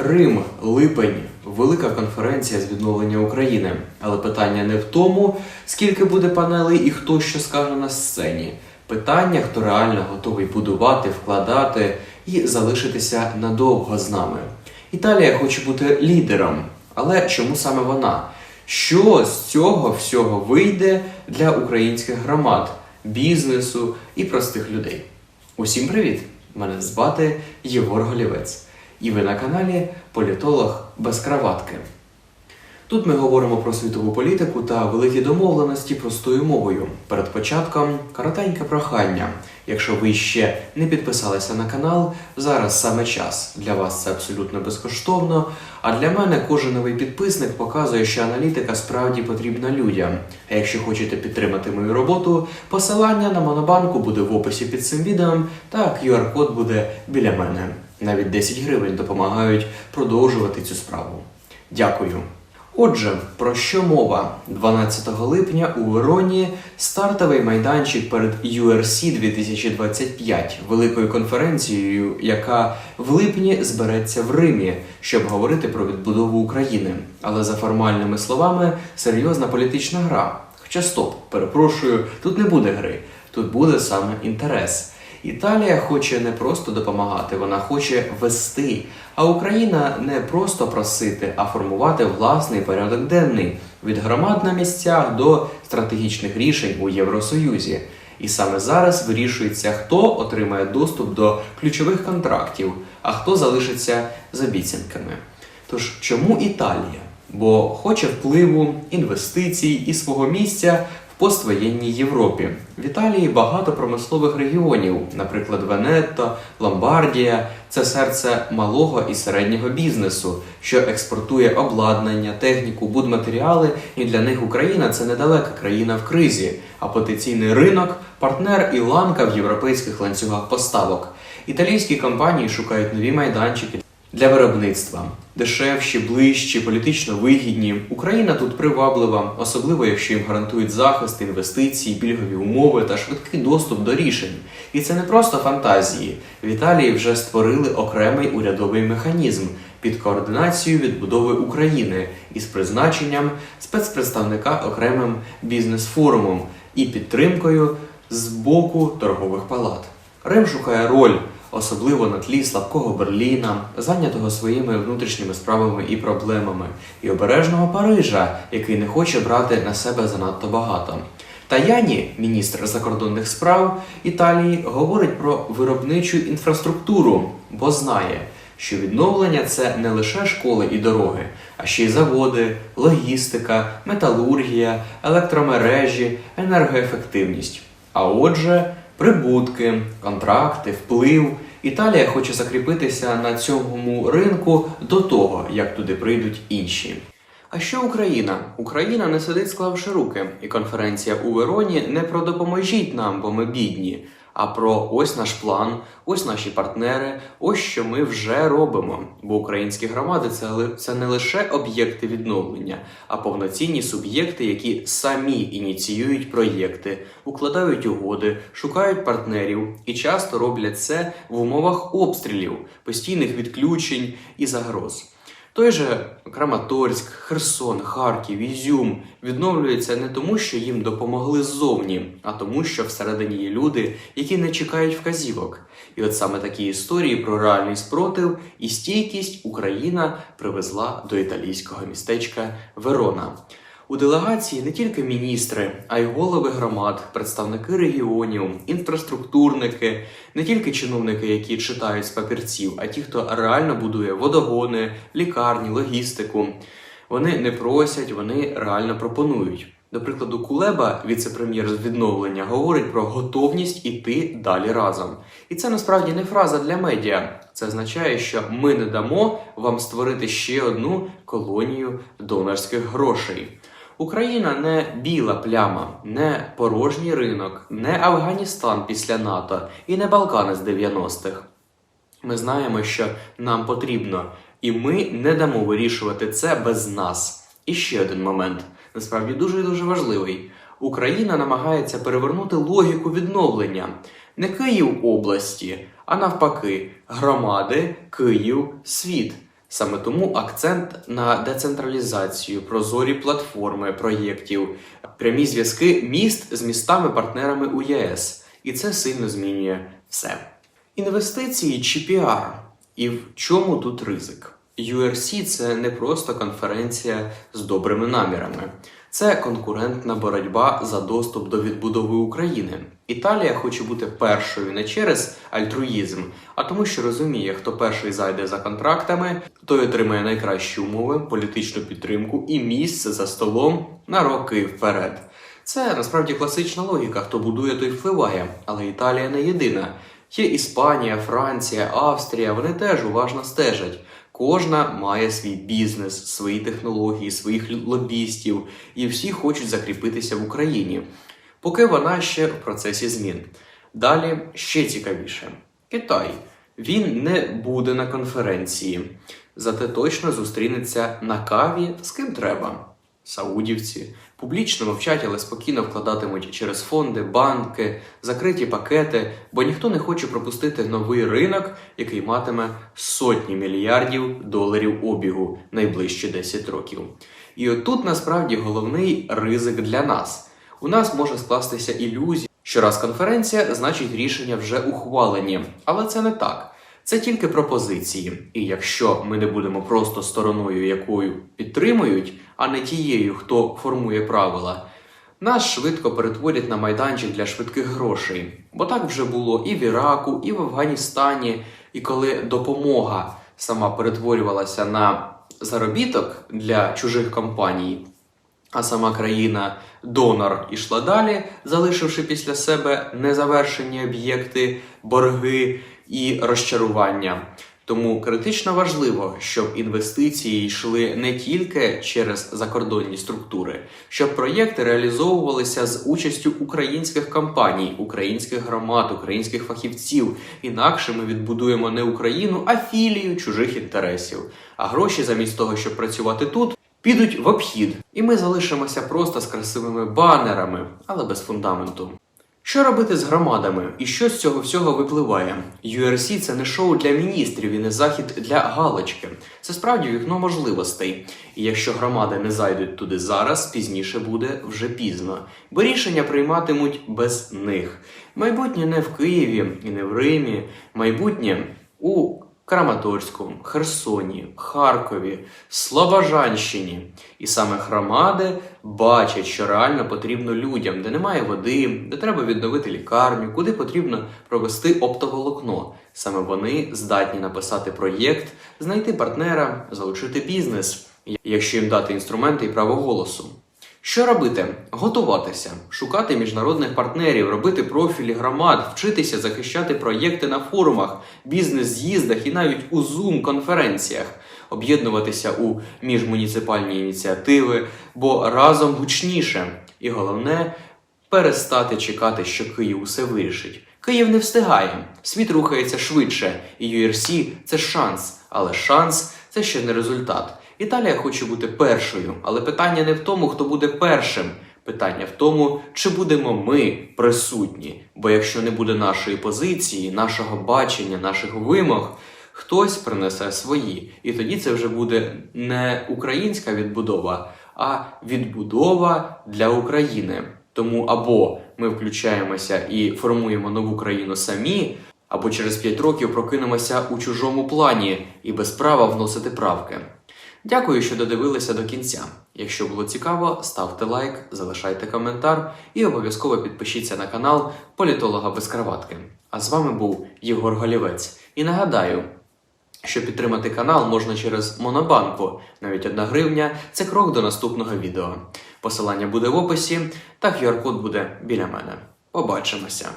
Рим, липень, велика конференція з відновлення України. Але питання не в тому, скільки буде панелей і хто що скаже на сцені. Питання, хто реально готовий будувати, вкладати і залишитися надовго з нами. Італія хоче бути лідером, але чому саме вона? Що з цього всього вийде для українських громад, бізнесу і простих людей? Усім привіт! Мене звати Єгор Голівець, і ви на каналі Політолог без краватки. Тут ми говоримо про світову політику та великі домовленості простою мовою. Перед початком коротеньке прохання. Якщо ви ще не підписалися на канал, зараз саме час. Для вас це абсолютно безкоштовно. А для мене кожен новий підписник показує, що аналітика справді потрібна людям. А якщо хочете підтримати мою роботу, посилання на монобанку буде в описі під цим відео, та QR-код буде біля мене. Навіть 10 гривень допомагають продовжувати цю справу. Дякую. Отже, про що мова? 12 липня у Вероні стартовий майданчик перед URC 2025, великою конференцією, яка в липні збереться в Римі, щоб говорити про відбудову України. Але за формальними словами, серйозна політична гра. Хоча стоп, перепрошую, тут не буде гри, тут буде саме інтерес. Італія хоче не просто допомагати, вона хоче вести. А Україна не просто просити, а формувати власний порядок денний від громад на місцях до стратегічних рішень у Євросоюзі. І саме зараз вирішується, хто отримає доступ до ключових контрактів, а хто залишиться з обіцянками. Тож чому Італія? Бо хоче впливу, інвестицій і свого місця поствоєнній Європі. В Італії багато промислових регіонів, наприклад, Венетто, Ломбардія це серце малого і середнього бізнесу, що експортує обладнання, техніку, будматеріали, і для них Україна це недалека країна в кризі, а потенційний ринок партнер і ланка в європейських ланцюгах поставок. Італійські компанії шукають нові майданчики для виробництва. Дешевші, ближчі, політично вигідні. Україна тут приваблива, особливо якщо їм гарантують захист, інвестиції, пільгові умови та швидкий доступ до рішень. І це не просто фантазії. В Італії вже створили окремий урядовий механізм під координацією відбудови України із призначенням спецпредставника окремим бізнес-форумом і підтримкою з боку торгових палат. Рим шукає роль особливо на тлі слабкого Берліна, зайнятого своїми внутрішніми справами і проблемами, і обережного Парижа, який не хоче брати на себе занадто багато. Таяні, міністр закордонних справ Італії, говорить про виробничу інфраструктуру, бо знає, що відновлення це не лише школи і дороги, а ще й заводи, логістика, металургія, електромережі, енергоефективність. А отже, прибутки, контракти, вплив. Італія хоче закріпитися на цьому ринку до того, як туди прийдуть інші. А що Україна? Україна не сидить склавши руки, і конференція у Вероні не про допоможіть нам, бо ми бідні, а про ось наш план, ось наші партнери, ось що ми вже робимо. Бо українські громади це, це не лише об'єкти відновлення, а повноцінні суб'єкти, які самі ініціюють проєкти, укладають угоди, шукають партнерів і часто роблять це в умовах обстрілів, постійних відключень і загроз. Той же Краматорськ, Херсон, Харків, Ізюм відновлюються не тому, що їм допомогли ззовні, а тому, що всередині є люди, які не чекають вказівок. І от саме такі історії про реальний спротив і стійкість Україна привезла до італійського містечка Верона. У делегації не тільки міністри, а й голови громад, представники регіонів, інфраструктурники, не тільки чиновники, які читають з папірців, а ті, хто реально будує водогони, лікарні, логістику. Вони не просять, вони реально пропонують. До прикладу, Кулеба, віце-прем'єр з відновлення, говорить про готовність іти далі разом. І це насправді не фраза для медіа. Це означає, що ми не дамо вам створити ще одну колонію донорських грошей. Україна не біла пляма, не порожній ринок, не Афганістан після НАТО і не Балкани з 90-х. Ми знаємо, що нам потрібно, і ми не дамо вирішувати це без нас. І ще один момент, насправді дуже і дуже важливий. Україна намагається перевернути логіку відновлення не Київ області, а навпаки, громади, Київ, світ. Саме тому акцент на децентралізацію, прозорі платформи проєктів, прямі зв'язки міст з містами-партнерами у ЄС. І це сильно змінює все. Інвестиції чи піар? І в чому тут ризик? URC – це не просто конференція з добрими намірами. Це конкурентна боротьба за доступ до відбудови України. Італія хоче бути першою не через альтруїзм, а тому, що розуміє, хто перший зайде за контрактами, той отримає найкращі умови, політичну підтримку і місце за столом на роки вперед. Це насправді класична логіка. Хто будує, той впливає. Але Італія не єдина. Є Іспанія, Франція, Австрія. Вони теж уважно стежать. Кожна має свій бізнес, свої технології, своїх лобістів, і всі хочуть закріпитися в Україні. Поки вона ще в процесі змін. Далі ще цікавіше: Китай. Він не буде на конференції, зате точно зустрінеться на каві з ким треба. Саудівці публічно мовчать, але спокійно вкладатимуть через фонди, банки, закриті пакети, бо ніхто не хоче пропустити новий ринок, який матиме сотні мільярдів доларів обігу найближчі 10 років. І отут насправді головний ризик для нас. У нас може скластися ілюзія, що раз конференція, значить рішення вже ухвалені, але це не так. Це тільки пропозиції. І якщо ми не будемо просто стороною, якою підтримують, а не тією, хто формує правила, нас швидко перетворять на майданчик для швидких грошей. Бо так вже було і в Іраку, і в Афганістані, і коли допомога сама перетворювалася на заробіток для чужих компаній, а сама країна донор ішла далі, залишивши після себе незавершені об'єкти, борги і розчарування. Тому критично важливо, щоб інвестиції йшли не тільки через закордонні структури, щоб проєкти реалізовувалися з участю українських компаній, українських громад, українських фахівців. Інакше ми відбудуємо не Україну, а філію чужих інтересів. А гроші замість того, щоб працювати тут, підуть в обхід, і ми залишимося просто з красивими банерами, але без фундаменту. Що робити з громадами і що з цього всього випливає? URC – це не шоу для міністрів і не захід для галочки. Це справді вікно можливостей. І якщо громади не зайдуть туди зараз, пізніше буде вже пізно, бо рішення прийматимуть без них. Майбутнє не в Києві і не в Римі, майбутнє у Краматорську, Херсоні, Харкові, Слобожанщині. І саме громади бачать, що реально потрібно людям, де немає води, де треба відновити лікарню, куди потрібно провести оптоволокно. Саме вони здатні написати проєкт, знайти партнера, залучити бізнес, якщо їм дати інструменти і право голосу. Що робити? Готуватися, шукати міжнародних партнерів, робити профілі громад, вчитися захищати проєкти на форумах, бізнес-з'їздах і навіть у Zoom-конференціях, об'єднуватися у міжмуніципальні ініціативи, бо разом гучніше. І головне перестати чекати, що Київ усе вирішить. Київ не встигає, світ рухається швидше, і URC – це шанс, але шанс це ще не результат. Італія хоче бути першою, але питання не в тому, хто буде першим. Питання в тому, чи будемо ми присутні. Бо якщо не буде нашої позиції, нашого бачення, наших вимог, хтось принесе свої. І тоді це вже буде не українська відбудова, а відбудова для України. Тому або ми включаємося і формуємо нову країну самі, або через 5 років прокинемося у чужому плані і без права вносити правки. Дякую, що додивилися до кінця. Якщо було цікаво, ставте лайк, залишайте коментар і обов'язково підпишіться на канал Політолога без краватки. А з вами був Єгор Голівець. І нагадаю, що підтримати канал можна через Монобанку. Навіть одна гривня це крок до наступного відео. Посилання буде в описі, та QR-код буде біля мене. Побачимося!